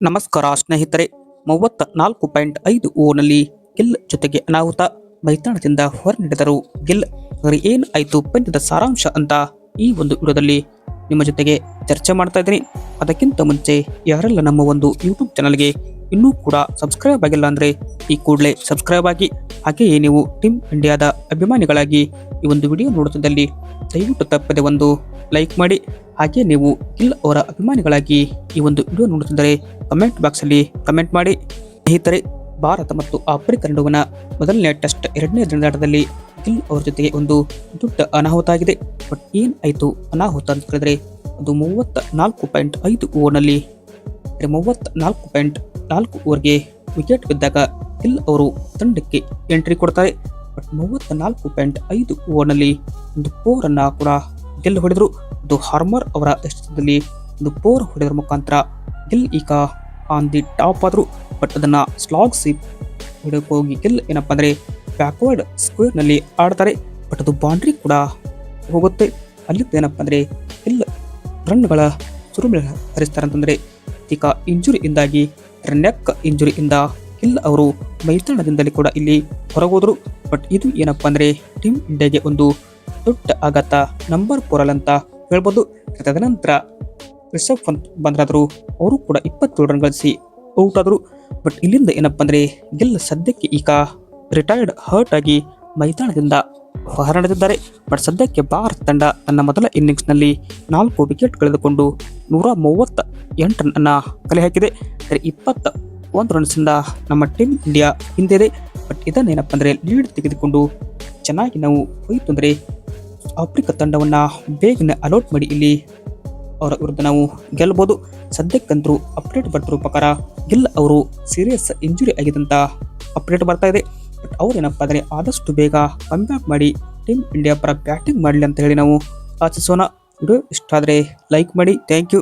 ನಮಸ್ಕಾರ ಸ್ನೇಹಿತರೆ ಮೂವತ್ತ ನಾಲ್ಕು ಪಾಯಿಂಟ್ ಐದು ಓನಲ್ಲಿ ಗಿಲ್ ಜೊತೆಗೆ ಅನಾಹುತ. ಮೈದಾನದಿಂದ ಹೊರನಡೆದರು ಗಿಲ್ ಏನ್ ಆಯಿತು ಪಂದ್ಯದ ಸಾರಾಂಶ ಅಂತ ಈ ಒಂದು ವಿಡಿಯೋದಲ್ಲಿ ನಿಮ್ಮ ಜೊತೆಗೆ ಚರ್ಚೆ ಮಾಡ್ತಾ ಇದ್ದೀನಿ. ಅದಕ್ಕಿಂತ ಮುಂಚೆ ಯಾರೆಲ್ಲ ನಮ್ಮ ಒಂದು ಯೂಟ್ಯೂಬ್ ಚಾನಲ್ಗೆ ಇನ್ನೂ ಕೂಡ ಸಬ್ಸ್ಕ್ರೈಬ್ ಆಗಿಲ್ಲ ಅಂದರೆ ಈ ಕೂಡಲೇ ಸಬ್ಸ್ಕ್ರೈಬ್ ಆಗಿ, ಹಾಗೆಯೇ ನೀವು ಟೀಮ್ ಇಂಡಿಯಾದ ಅಭಿಮಾನಿಗಳಾಗಿ ಈ ಒಂದು ವಿಡಿಯೋ ನೋಡುತ್ತಿದ್ದಲ್ಲಿ ದಯವಿಟ್ಟು ತಪ್ಪದೆ ಒಂದು ಲೈಕ್ ಮಾಡಿ. ಹಾಗೆ ನೀವು ಗಿಲ್ ಅವರ ಅಭಿಮಾನಿಗಳಾಗಿ ಈ ಒಂದು ವಿಡಿಯೋ ನೋಡುತ್ತಿದ್ದರೆ ಕಮೆಂಟ್ ಬಾಕ್ಸಲ್ಲಿ ಕಮೆಂಟ್ ಮಾಡಿ. ಸ್ನೇಹಿತರೆ, ಭಾರತ ಮತ್ತು ಆಫ್ರಿಕಾ ನಡುವಿನ ಮೊದಲನೇ ಟೆಸ್ಟ್ ಎರಡನೇ ದಿನದಾಟದಲ್ಲಿ ಗಿಲ್ ಅವರ ಜೊತೆಗೆ ಒಂದು ದೊಡ್ಡ ಅನಾಹುತ ಆಗಿದೆ. ಬಟ್ ಏನ್ ಆಯಿತು? ಅನಾಹುತ ಅಂತ ಕೇಳಿದರೆ ಅದು ಮೂವತ್ತ ನಾಲ್ಕು ಪಾಯಿಂಟ್ ಐದು ಓವರ್ನಲ್ಲಿ ಮೂವತ್ತ ನಾಲ್ಕು ಪಾಯಿಂಟ್ ನಾಲ್ಕು ಓವರ್ಗೆ ವಿಕೆಟ್ ಬಿದ್ದಾಗ ಗಿಲ್ ಅವರು ತಂಡಕ್ಕೆ ಎಂಟ್ರಿ ಕೊಡ್ತಾರೆ. ಬಟ್ ಮೂವತ್ತ ನಾಲ್ಕು ಪಾಯಿಂಟ್ ಐದು ಓವರ್ನಲ್ಲಿ ಒಂದು ಫೋರ್ ಅನ್ನ ಕೂಡ ಗೆಲ್ಲು ಹೊಡೆದರು ಅದು ಹಾರ್ಮರ್ ಅವರ ಎಷ್ಟದಲ್ಲಿ ಒಂದು ಪೋರ್ ಹೊಡೆದ ಮುಖಾಂತರ ಗಿಲ್ ಈಗ ಆನ್ ದಿ ಟಾಪ್ ಆದರು, ಬಟ್ ಅದನ್ನ ಸ್ಲಾಗ್ ಸಿಪ್ ಹೊಡೆಯಕ್ಕೆ ಹೋಗಿ ಗಿಲ್ ಏನಪ್ಪ ಅಂದರೆ ಬ್ಯಾಕ್ವರ್ಡ್ ಸ್ಕ್ವೇರ್ನಲ್ಲಿ ಆಡ್ತಾರೆ, ಬಟ್ ಅದು ಬೌಂಡ್ರಿ ಕೂಡ ಹೋಗುತ್ತೆ. ಅಲ್ಲಿ ಏನಪ್ಪ ಅಂದರೆ ಗಿಲ್ ರನ್ಗಳ ಸುರುಮಿ ಹರಿಸ್ತಾರೆ ಅಂತಂದರೆ ಈಗ ಇಂಜುರಿಯಿಂದಾಗಿ ನೆಕ್ ಇಂಜುರಿಯಿಂದ ಗಿಲ್ ಅವರು ಮೈದಾನದಿಂದಲೇ ಕೂಡ ಇಲ್ಲಿ ಹೊರಗೋದ್ರು. ಬಟ್ ಇದು ಏನಪ್ಪ ಅಂದರೆ ಟೀಮ್ ಇಂಡಿಯಾಗೆ ಒಂದು ದೊಡ್ಡ ಆಘಾತ, ನಂಬರ್ ಫೋರಲ್ ಅಂತ ಹೇಳ್ಬೋದು. ತದನಂತರ ರಿಷಬ್ ಪಂತ್ ಬಂದ್ರಾದರೂ ಅವರು ಕೂಡ ಇಪ್ಪತ್ತೇಳು ರನ್ ಗಳಿಸಿ ಔಟ್ ಆದರು. ಬಟ್ ಇಲ್ಲಿಂದ ಏನಪ್ಪ ಅಂದರೆ ಗೆಲ್ಲ ಸದ್ಯಕ್ಕೆ ಈಗ ರಿಟೈರ್ಡ್ ಹರ್ಟ್ ಆಗಿ ಮೈದಾನದಿಂದ ಹೊರನಡೆದಿದ್ದಾರೆ. ಬಟ್ ಸದ್ಯಕ್ಕೆ ಭಾರತ ತಂಡ ತನ್ನ ಮೊದಲ ಇನ್ನಿಂಗ್ಸ್ನಲ್ಲಿ ನಾಲ್ಕು ವಿಕೆಟ್ ಕಳೆದುಕೊಂಡು ನೂರ ಮೂವತ್ತ ಎಂಟು ರನ್ನನ್ನು ಕಲೆ ಹಾಕಿದೆ. ಅಂದರೆ ಇಪ್ಪತ್ತ ಒಂದು ರನ್ಸಿಂದ ನಮ್ಮ ಟೀಮ್ ಇಂಡಿಯಾ ಹಿಂದೆ ಇದೆ. ಬಟ್ ಇದನ್ನೇನಪ್ಪ ಅಂದರೆ ಲೀಡ್ ತೆಗೆದುಕೊಂಡು ಚೆನ್ನಾಗಿ ನಾವು ಹೋಯಿತು ಅಂದರೆ ಆಫ್ರಿಕಾ ತಂಡವನ್ನು ಬೇಗನೆ ಅಲೌಟ್ ಮಾಡಿ ಇಲ್ಲಿ ಅವರ ವಿರುದ್ಧ ನಾವು ಗೆಲ್ಲಬಹುದು. ಸದ್ಯಕ್ಕಂತರೂ ಅಪ್ಡೇಟ್ ಬರ್ತಿರೋ ಪ್ರಕಾರ ಗಿಲ್ ಅವರು ಸೀರಿಯಸ್ ಇಂಜುರಿ ಆಗಿದಂತ ಅಪ್ಡೇಟ್ ಬರ್ತಾ ಇದೆ. ಬಟ್ ಅವ್ರು ಏನಪ್ಪ ಅಂದರೆ ಆದಷ್ಟು ಬೇಗ ಕಮ್ಬ್ಯಾಕ್ ಮಾಡಿ ಟೀಮ್ ಇಂಡಿಯಾ ಪರ ಬ್ಯಾಟಿಂಗ್ ಮಾಡಲಿ ಅಂತ ಹೇಳಿ ನಾವು ಆಶಿಸೋಣ ವಿಡಿಯೋ ಇಷ್ಟ ಆದರೆ ಲೈಕ್ ಮಾಡಿ. Thank you